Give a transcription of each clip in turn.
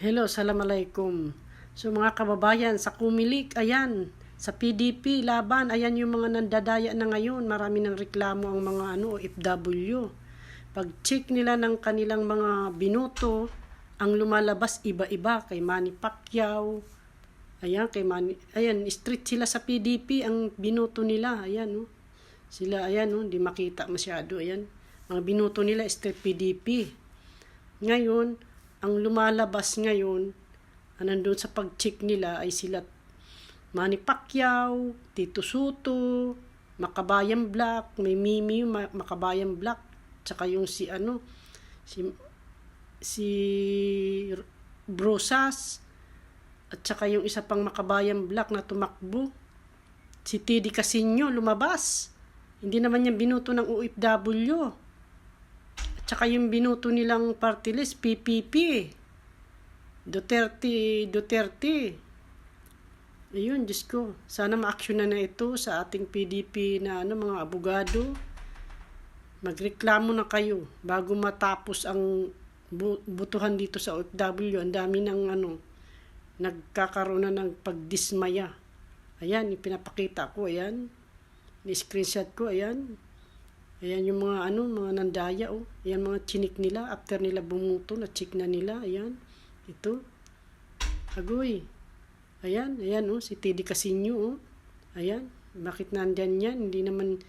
Hello, Assalamualaikum. So mga kababayan, sa Kumilik, ayan, sa PDP, laban, ayan yung mga nandadaya na ngayon. Marami ng reklamo ang mga ano, OFW. Pag check nila ng kanilang mga binoto, ang lumalabas iba-iba kay Manny Pacquiao. Ayan, kay Manny, ayan, street sila sa PDP, ang binoto nila, ayan, oh. Sila, ayan, oh, hindi makita masyado, ayan. Mga binoto nila, street PDP. Ngayon, ang lumalabas ngayon, ah, nandun sa pag-check nila ay sila Manny Pacquiao, Tito Soto, Makabayan Black, may Mimi, Ma- Makabayan Black, tsaka yung si ano, si si Brosas, at tsaka yung isa pang Makabayan Black na tumakbo, si Teddy Casino lumabas. Hindi naman yan binuto ng OFW. At saka yung binuto nilang party list, PPP. Duterte, Duterte. Ayun, Diyos ko. Sana ma-action na ito sa ating PDP na ano, mga abogado. Magreklamo na kayo bago matapos ang bu- butuhan dito sa OFW. Ang dami ng ano, nagkakaroon na ng pagdismaya. Ayan, ipinapakita ko, ayan. Ni-screenshot ko, ayan. Ayan yung mga ano, mga nandaya, oh. Ayan mga chinik nila. After nila bumuto, na-check na nila. Ayan. Ito. Agoy. Ayan, ayan, oh. Si Teddy Casino, oh. Ayan. Bakit nandyan yan? Hindi naman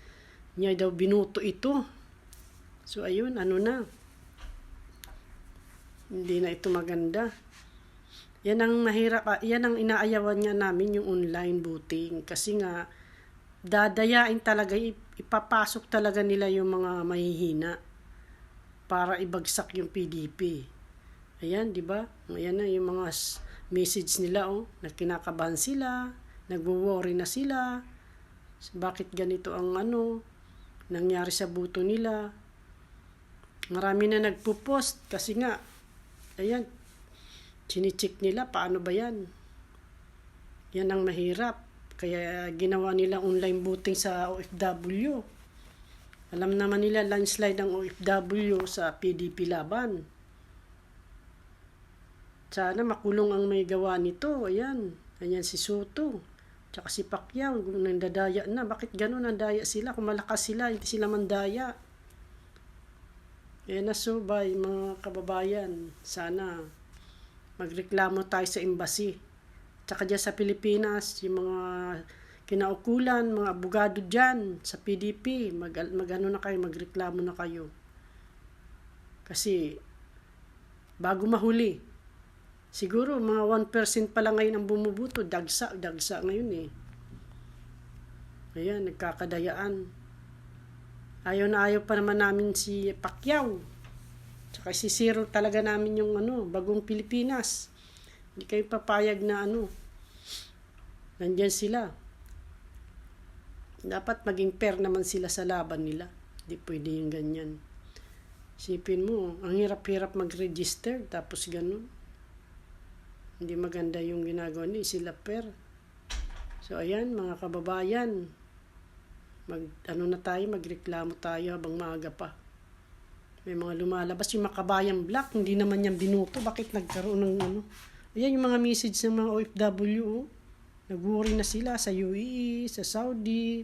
niya daw binuto ito. So, ayun, ano na. Hindi na ito maganda. Yan ang mahirap, ah, yan ang inaayawan niya namin yung online voting. Kasi nga, dadayain talaga, ip- ipapasok talaga nila yung mga mahihina para ibagsak yung PDP. Ayan, di ba? Ayan na yung mga message nila, oh, na kinakabahan sila, nagwo-worry na sila, bakit ganito ang ano, nangyari sa buto nila. Marami na nagpo-post kasi nga, ayan, chinicheck nila, paano ba yan? Yan ang mahirap. Kaya ginawa nila online voting sa OFW. Alam naman nila landslide ang OFW sa PDP laban. Sana makulong ang may gawa nito. Ayan. Ayan si Soto. Tsaka si Pacquiao. Nandadaya na. Bakit ganun nandaya sila? Kung malakas sila, hindi sila mandaya. Ayan na so, bye, mga kababayan. Sana magreklamo tayo sa embassy. Tsaka dyan sa Pilipinas, yung mga kinaukulan, mga abogado dyan sa PDP, mag, mag ano na kayo, magreklamo na kayo. Kasi, bago mahuli, siguro mga 1% pa lang ngayon ang bumubuto, dagsa, dagsa ngayon eh. Ayan, nagkakadayaan. Ayaw na ayaw pa naman namin si Pacquiao. Tsaka si Zero talaga namin yung ano, bagong Pilipinas. Hindi kayo papayag na ano. Nandyan sila. Dapat maging fair naman sila sa laban nila. Hindi pwede yung ganyan. Sipin mo, ang hirap-hirap mag-register, tapos ganun. Hindi maganda yung ginagawa ni sila fair. So ayan, mga kababayan, mag ano na tayo, magreklamo tayo habang maaga pa. May mga lumalabas yung makabayang black, hindi naman yan binuto. Bakit nagkaroon ng ano? Ayan yung mga message ng mga OFW. Oh. Nag-worry na sila sa UAE, sa Saudi,